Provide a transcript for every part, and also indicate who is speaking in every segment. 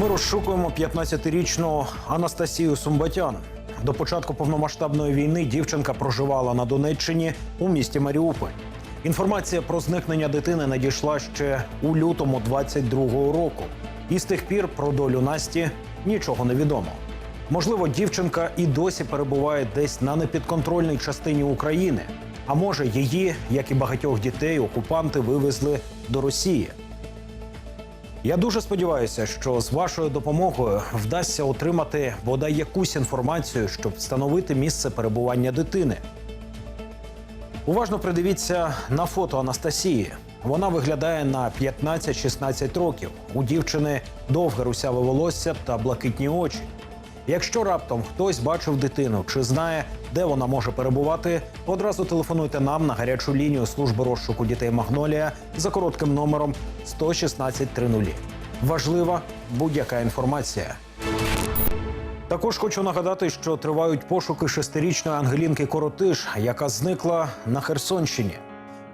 Speaker 1: Ми розшукуємо 15-річну Анастасію Сумбатян. До початку повномасштабної війни дівчинка проживала на Донеччині у місті Маріуполь. Інформація про зникнення дитини надійшла ще у лютому 22-го року. І з тих пір про долю Насті нічого не відомо. Можливо, дівчинка і досі перебуває десь на непідконтрольній частині України. А може, її, як і багатьох дітей, окупанти вивезли до Росії. Я дуже сподіваюся, що з вашою допомогою вдасться отримати бодай якусь інформацію, щоб встановити місце перебування дитини. Уважно придивіться на фото Анастасії. Вона виглядає на 15-16 років. У дівчини довге русяве волосся та блакитні очі. Якщо раптом хтось бачив дитину чи знає, де вона може перебувати, одразу телефонуйте нам на гарячу лінію служби розшуку дітей Магнолія за коротким номером 116 30. Важлива будь-яка інформація. Також хочу нагадати, що тривають пошуки шестирічної Ангелінки Коротиш, яка зникла на Херсонщині.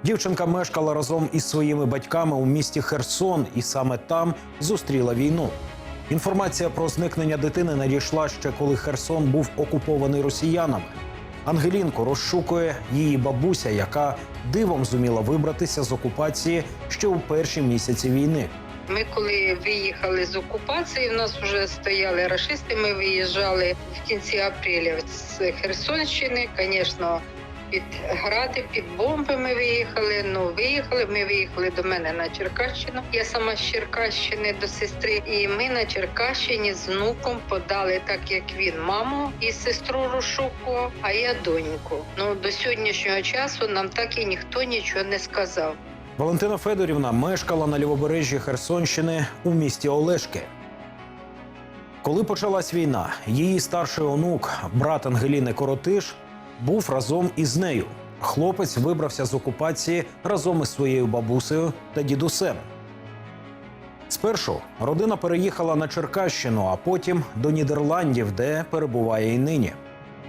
Speaker 1: Дівчинка мешкала разом із своїми батьками у місті Херсон, і саме там зустріла війну. Інформація про зникнення дитини надійшла ще коли Херсон був окупований росіянами. Ангелінку розшукує її бабуся, яка дивом зуміла вибратися з окупації ще у перші місяці війни.
Speaker 2: Ми коли виїхали з окупації, в нас вже стояли рашисти. Ми виїжджали в кінці апреля з Херсонщини. Звісно, під гради, під бомби ми виїхали. Ну виїхали. Ми виїхали до мене на Черкащину. Я сама з Черкащини до сестри. І ми на Черкащині з внуком подали, так як він маму і сестру розшукував, а я доньку. Ну до сьогоднішнього часу нам так і ніхто нічого не сказав.
Speaker 1: Валентина Федорівна мешкала на лівобережжі Херсонщини у місті Олешки. Коли почалась війна, її старший онук, брат Ангеліни Коротиш, був разом із нею. Хлопець вибрався з окупації разом із своєю бабусею та дідусем. Спершу родина переїхала на Черкащину, а потім до Нідерландів, де перебуває і нині.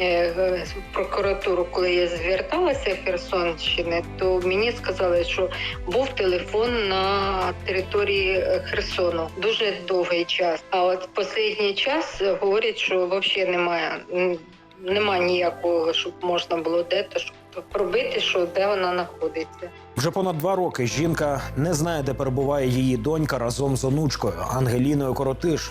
Speaker 2: Е, В прокуратуру, коли я зверталася в Херсонщини, то мені сказали, що був телефон на території Херсону дуже довгий час. А от останній час говорять, що взагалі немає, немає ніякого, щоб можна було де-то щоб пробити, що де вона знаходиться.
Speaker 1: Вже понад два роки жінка не знає, де перебуває її донька разом з онучкою Ангеліною Коротиш.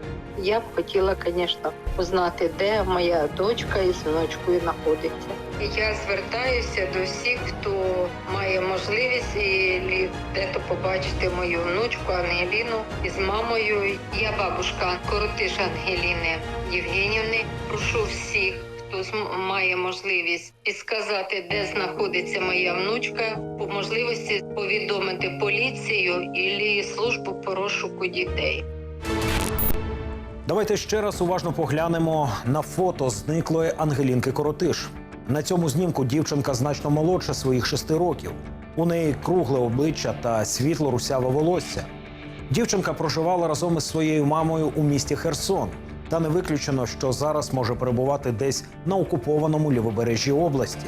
Speaker 2: Я б хотіла, звісно, узнати, де моя дочка із внучкою знаходиться. Я звертаюся до всіх, хто має можливість і де-то побачити мою внучку Ангеліну із мамою. Я бабушка Коротиш Ангеліни Євгенівни. Прошу всіх. Хто має можливість підсказати, де знаходиться моя внучка, по можливості повідомити поліцію і службу по розшуку дітей.
Speaker 1: Давайте ще раз уважно поглянемо на фото зниклої Ангелінки Коротиш. На цьому знімку дівчинка значно молодша своїх шести років. У неї кругле обличчя та світло русяве волосся. Дівчинка проживала разом із своєю мамою у місті Херсон. Та не виключено, що зараз може перебувати десь на окупованому лівобережжі області.